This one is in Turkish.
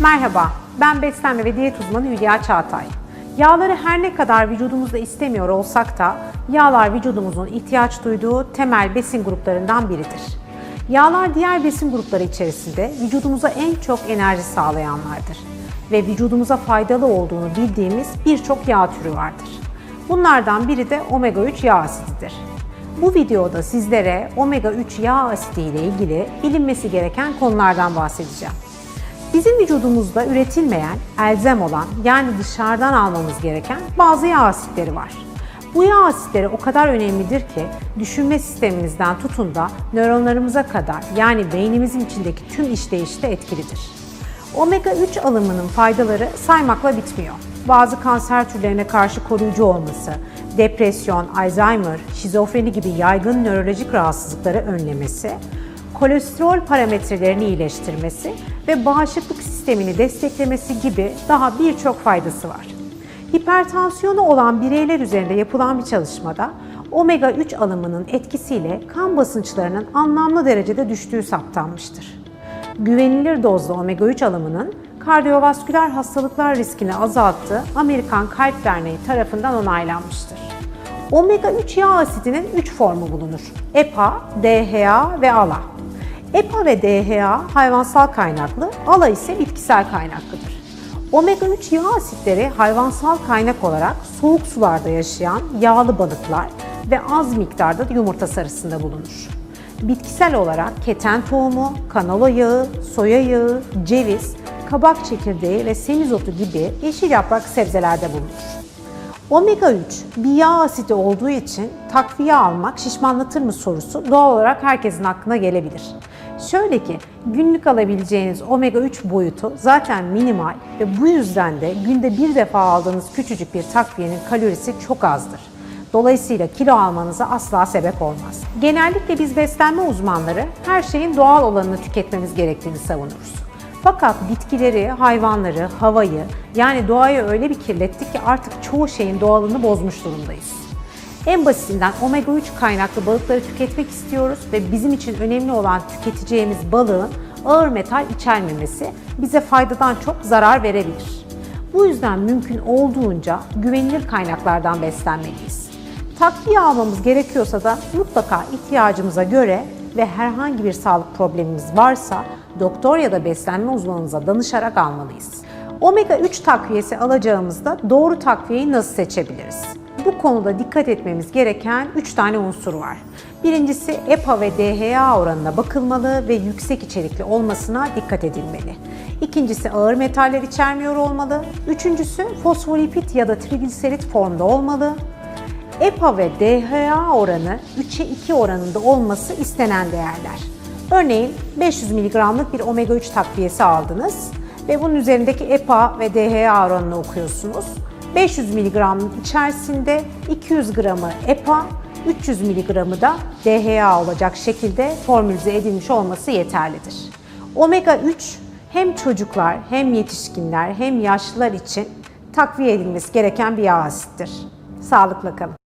Merhaba, ben beslenme ve diyet uzmanı Hülya Çağatay. Yağları her ne kadar vücudumuzda istemiyor olsak da yağlar vücudumuzun ihtiyaç duyduğu temel besin gruplarından biridir. Yağlar diğer besin grupları içerisinde vücudumuza en çok enerji sağlayanlardır ve vücudumuza faydalı olduğunu bildiğimiz birçok yağ türü vardır. Bunlardan biri de omega 3 yağ asididir. Bu videoda sizlere omega 3 yağ asidi ile ilgili bilinmesi gereken konulardan bahsedeceğim. Bizim vücudumuzda üretilmeyen, elzem olan yani dışarıdan almamız gereken bazı yağ asitleri var. Bu yağ asitleri o kadar önemlidir ki düşünme sisteminizden tutun da nöronlarımıza kadar yani beynimizin içindeki tüm işleyişte etkilidir. Omega 3 alımının faydaları saymakla bitmiyor. Bazı kanser türlerine karşı koruyucu olması, depresyon, Alzheimer, şizofreni gibi yaygın nörolojik rahatsızlıkları önlemesi, kolesterol parametrelerini iyileştirmesi ve bağışıklık sistemini desteklemesi gibi daha birçok faydası var. Hipertansiyonu olan bireyler üzerinde yapılan bir çalışmada omega 3 alımının etkisiyle kan basınçlarının anlamlı derecede düştüğü saptanmıştır. Güvenilir dozda omega 3 alımının kardiyovasküler hastalıklar riskini azalttığı Amerikan Kalp Derneği tarafından onaylanmıştır. Omega 3 yağ asidinin 3 formu bulunur. EPA, DHA ve ALA. EPA ve DHA hayvansal kaynaklı, ALA ise bitkisel kaynaklıdır. Omega 3 yağ asitleri hayvansal kaynak olarak soğuk sularda yaşayan yağlı balıklar ve az miktarda yumurta sarısında bulunur. Bitkisel olarak keten tohumu, kanola yağı, soya yağı, ceviz, kabak çekirdeği ve semizotu gibi yeşil yaprak sebzelerde bulunur. Omega 3 bir yağ asidi olduğu için takviye almak şişmanlatır mı sorusu doğal olarak herkesin aklına gelebilir. Şöyle ki günlük alabileceğiniz omega 3 boyutu zaten minimal ve bu yüzden de günde bir defa aldığınız küçücük bir takviyenin kalorisi çok azdır. Dolayısıyla kilo almanıza asla sebep olmaz. Genellikle biz beslenme uzmanları her şeyin doğal olanını tüketmemiz gerektiğini savunuruz. Fakat bitkileri, hayvanları, havayı yani doğayı öyle bir kirlettik ki artık çoğu şeyin doğalını bozmuş durumdayız. En basitinden omega 3 kaynaklı balıkları tüketmek istiyoruz ve bizim için önemli olan tüketeceğimiz balığın ağır metal içermemesi bize faydadan çok zarar verebilir. Bu yüzden mümkün olduğunca güvenilir kaynaklardan beslenmeliyiz. Takviye almamız gerekiyorsa da mutlaka ihtiyacımıza göre ve herhangi bir sağlık problemimiz varsa doktor ya da beslenme uzmanınıza danışarak almalıyız. Omega 3 takviyesi alacağımızda doğru takviyeyi nasıl seçebiliriz? Bu konuda dikkat etmemiz gereken 3 tane unsur var. Birincisi EPA ve DHA oranına bakılmalı ve yüksek içerikli olmasına dikkat edilmeli. İkincisi ağır metaller içermiyor olmalı. Üçüncüsü fosfolipid ya da trigliserit formda olmalı. EPA ve DHA oranı 3'e 2 oranında olması istenen değerler. Örneğin 500 mg'lık bir omega 3 takviyesi aldınız ve bunun üzerindeki EPA ve DHA oranını okuyorsunuz. 500 mg'ın içerisinde 200 gramı EPA, 300 mg'ı da DHA olacak şekilde formülize edilmiş olması yeterlidir. Omega 3 hem çocuklar hem yetişkinler hem yaşlılar için takviye edilmesi gereken bir yağ asittir. Sağlıkla kalın.